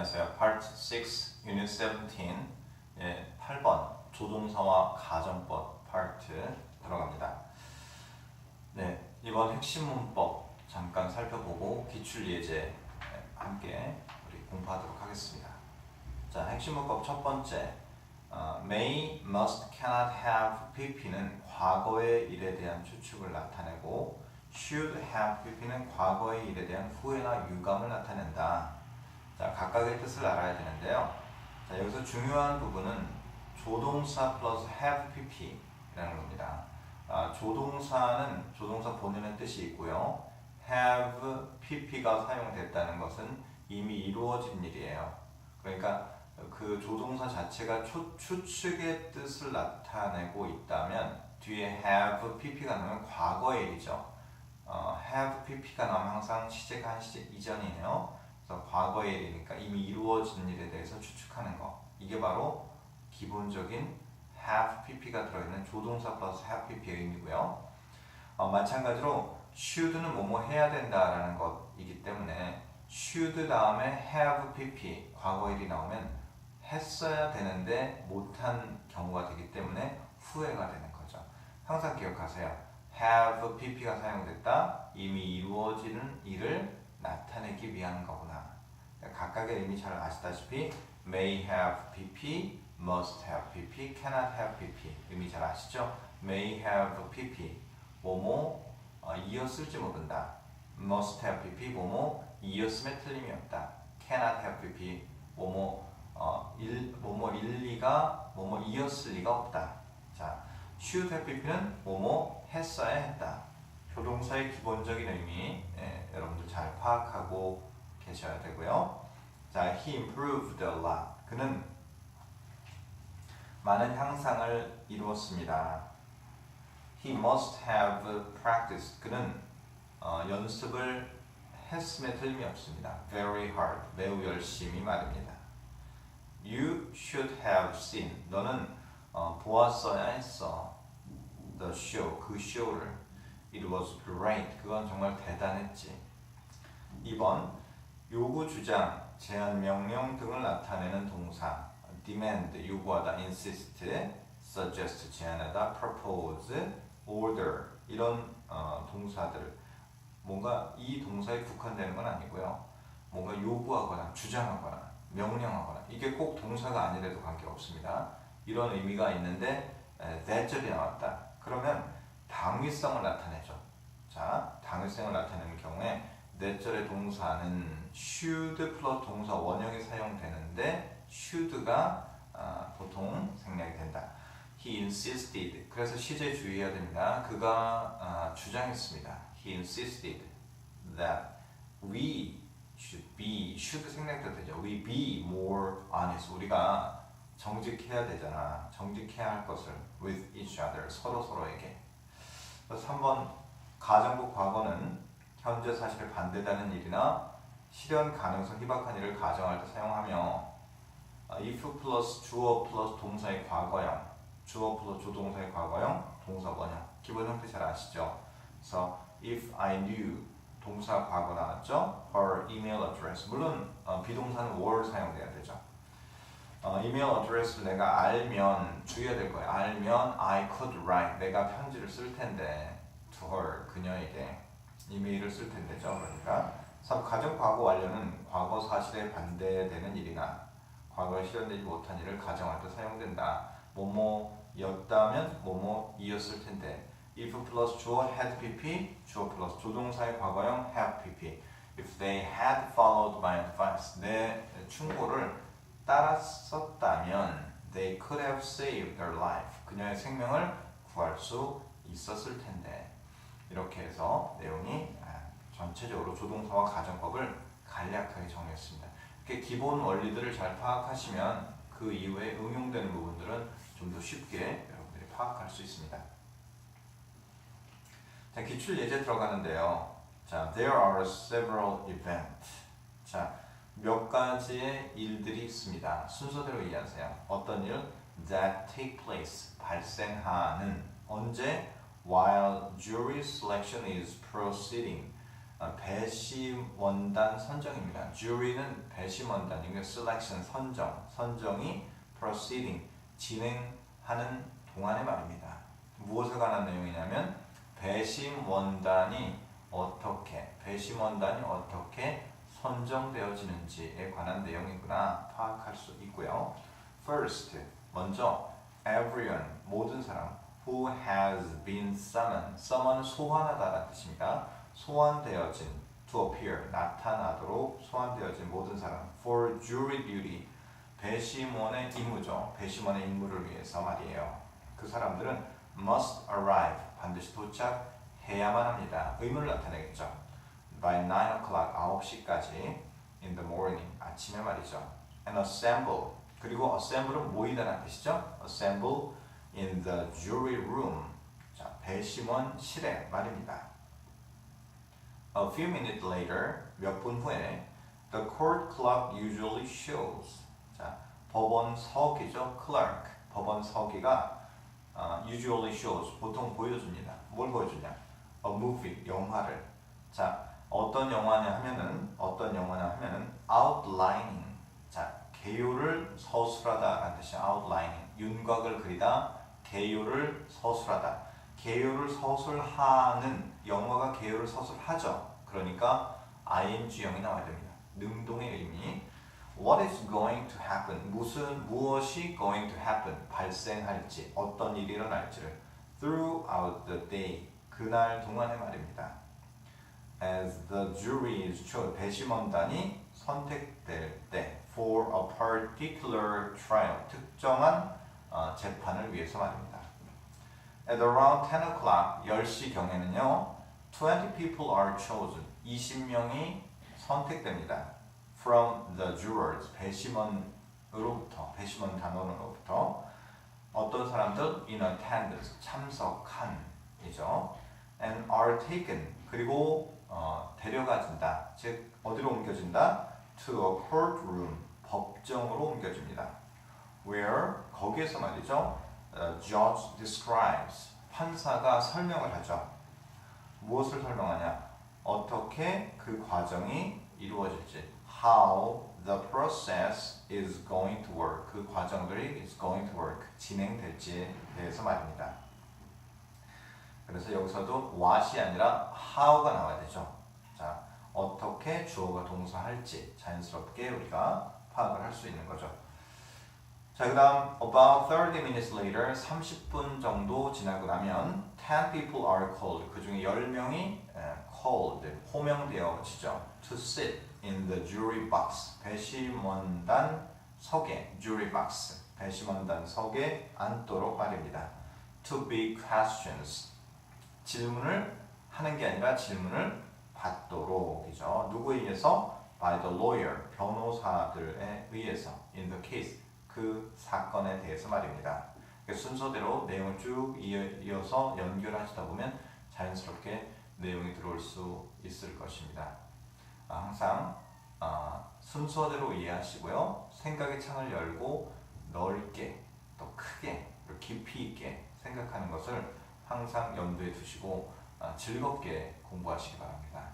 안녕하세요. Part 6, Unit 17, 예, 8번 조동사와 가정법 파트 들어갑니다. 네, 이번 핵심 문법 잠깐 살펴보고 기출 예제 예, 함께 우리 공부하도록 하겠습니다. 자, 핵심 문법 첫 번째, 어, may, must, cannot have, pp는 과거의 일에 대한 추측을 나타내고 should have, pp는 과거의 일에 대한 후회나 유감을 나타낸다. 자, 각각의 뜻을 알아야 되는데요. 자, 여기서 중요한 부분은 조동사 플러스 have pp라는 겁니다. 아, 조동사는 조동사 본연의 뜻이 있고요. have pp가 사용됐다는 것은 이미 이루어진 일이에요. 그러니까 그 조동사 자체가 초, 추측의 뜻을 나타내고 있다면 뒤에 have pp가 나오면 과거의 일이죠. 어, have pp가 나오면 항상 시제가 한 시제 이전이에요. 그래서 과거의 일이니까 이미 이루어진 일에 대해서 추측하는 거. 이게 바로 기본적인 have pp가 들어있는 조동사 플러스 have pp의 의미고요. 어, 마찬가지로 should는 뭐뭐 해야 된다라는 것이기 때문에 should 다음에 have pp 과거 일이 나오면 했어야 되는데 못한 경우가 되기 때문에 후회가 되는 거죠. 항상 기억하세요. have pp가 사용됐다. 이미 이루어지는 일을 나타내기 위한 거구나. 각각의 의미 잘 아시다시피 may have pp, must have pp, cannot have pp 의미 잘 아시죠? may have pp 뭐뭐 어, 이었을지 모른다. must have pp 뭐뭐 이었음에 틀림이 없다. cannot have pp 뭐뭐 어, 일, 뭐뭐 일리가 뭐뭐 이었을 리가 없다. 자, should have pp는 뭐뭐 했어야 했다. 조동사의 기본적인 의미 예, 여러분들 잘 파악하고 계셔야 되고요. 자, he improved a lot. 그는 많은 향상을 이루었습니다. He must have practiced. 그는 어, 연습을 했음에 틀림이 없습니다. Very hard. 매우 열심히 말입니다. You should have seen. 너는 어, 보았어야 했어. The show. 그 쇼를. It was great. 그건 정말 대단했지. 2번 요구, 주장, 제한, 명령 등을 나타내는 동사 demand, 요구하다, insist, suggest, 제안하다, propose, order 이런 어, 동사들 뭔가 이 동사에 국한되는 건 아니고요. 뭔가 요구하거나 주장하거나 명령하거나 이게 꼭 동사가 아니래도 관계 없습니다. 이런 의미가 있는데 that절이 나왔다. 그러면 당위성을 나타내죠. 자, 당위성을 나타내는 경우에 넷절의 동사는 should 플러스 동사 원형이 사용되는데 should가 아, 보통 생략이 된다. He insisted. 그래서 시제 주의해야 됩니다. 그가 아, 주장했습니다. He insisted that we should be should 생략도 되죠. We be more honest. 우리가 정직해야 되잖아. 정직해야 할 것을 with each other 서로 서로에게. 그래서 3번 가정부 과거는 현재 사실에 반대되는 일이나 실현 가능성 희박한 일을 가정할 때 사용하며 아, if 플러스 주어 플러스 동사의 과거형 주어 플러스 조동사의 과거형 동사 원형 기본 형태 잘 아시죠? 그래서 if I knew 동사 과거 나왔죠? her email address 물론 어, 비동사는 were 사용돼야 되죠. 어, 이메일 어드레스를 내가 알면 주의해야 될 거예요. 알면 I could write 내가 편지를 쓸 텐데 to her 그녀에게 이메일을 쓸 텐데죠. 그러니까 3. 가정 과거 완료는 과거 사실에 반대되는 일이나 과거에 실현되지 못한 일을 가정할 때 사용된다. 뭐뭐였다면 뭐뭐이었을 텐데 if 플러스 주어 had pp 주어 플러스 조동사의 과거형 have pp if they had followed my advice 내 충고를 따랐었다면 they could have saved their life 그녀의 생명을 구할 수 있었을 텐데 이렇게 해서 내용이 아, 전체적으로 조동사와 가정법을 간략하게 정리했습니다. 이렇게 기본 원리들을 잘 파악하시면 그 이후에 응용되는 부분들은 좀 더 쉽게 여러분들이 파악할 수 있습니다. 자, 기출 예제 들어가는데요. 자, there are several events. 자, 몇 가지의 일들이 있습니다. 순서대로 이해하세요. 어떤 일? That take place. 발생하는. 언제? While jury selection is proceeding. 어, 배심원단 선정입니다. jury는 배심원단이고 selection 선정, 선정이 proceeding 진행하는 동안의 말입니다. 무엇에 관한 내용이냐면 배심원단이 어떻게 배심원단이 어떻게 선정되어지는지에 관한 내용이구나 파악할 수 있고요. First, 먼저 everyone 모든 사람 who has been summoned. summon은 소환하다라는 뜻입니다. 소환되어진 to appear 나타나도록 소환되어진 모든 사람 for jury duty 배심원의 임무죠. 배심원의 임무를 위해서 말이에요. 그 사람들은 must arrive 반드시 도착해야만 합니다. 의무를 나타내겠죠. By 9 o'clock 9시까지 in the morning 아침에 말이죠. and assemble 그리고 assemble은 모이다라는 뜻이죠. assemble in the jury room 자 배심원실에 말입니다. A few minutes later 몇 분 후에 the court clock usually shows 자 법원석이죠. clerk 법원 서기가 어, usually shows 보통 보여줍니다. 뭘 보여주냐? A movie 영화를 자 어떤 영화냐 하면은 어떤 영화냐 하면은 outlining 자 개요를 서술하다라는 뜻이 outlining. 윤곽을 그리다 개요를 서술하다. 개요를 서술하는 영화가 개요를 서술하죠. 그러니까 ing형이 나와야 됩니다. 능동의 의미. What is going to happen? 무슨 무엇이 going to happen? 발생할지 어떤 일이 일어날지를. throughout the day. 그날 동안의 말입니다 as the jury is chosen 배심원단이 선택될 때 for a particular trial 특정한 어, 재판을 위해서 말입니다. At around 10 o'clock 10시 경에는요 20 people are chosen 20명이 선택됩니다. from the jurors 배심원으로부터 배심원 단원으로부터 어떤 사람들 in attendance 참석한이죠. and are taken 그리고 어, 데려가진다. 즉 어디로 옮겨진다? To a courtroom 법정으로 옮겨집니다. Where 거기에서 말이죠. uh, judge describes 판사가 설명을 하죠. 무엇을 설명하냐? 어떻게 그 과정이 이루어질지. How the process is going to work. 그 과정들이 is going to work. 진행될지에 대해서 말입니다. 그래서 여기서도 what이 아니라 how가 나와야 되죠. 자, 어떻게 주어가 동사할지 자연스럽게 우리가 파악을 할 수 있는 거죠. 자, 그 다음 about 30 minutes later 30분 정도 지나고 나면 10 people are called 그 중에 10명이 called 호명되어지죠. to sit in the jury box 배심원단 석에 jury box 배심원단 석에 앉도록 말입니다. to be questions 질문을 하는 게 아니라 질문을 받도록이죠. 누구에 의해서? by the lawyer, 변호사들에 의해서 in the case, 그 사건에 대해서 말입니다. 순서대로 내용을 쭉 이어서 연결하시다 보면 자연스럽게 내용이 들어올 수 있을 것입니다. 아, 항상 아, 순서대로 이해하시고요. 생각의 창을 열고 넓게 또 크게 깊이 있게 생각하는 것을 항상 염두에 두시고 아, 즐겁게 공부하시기 바랍니다.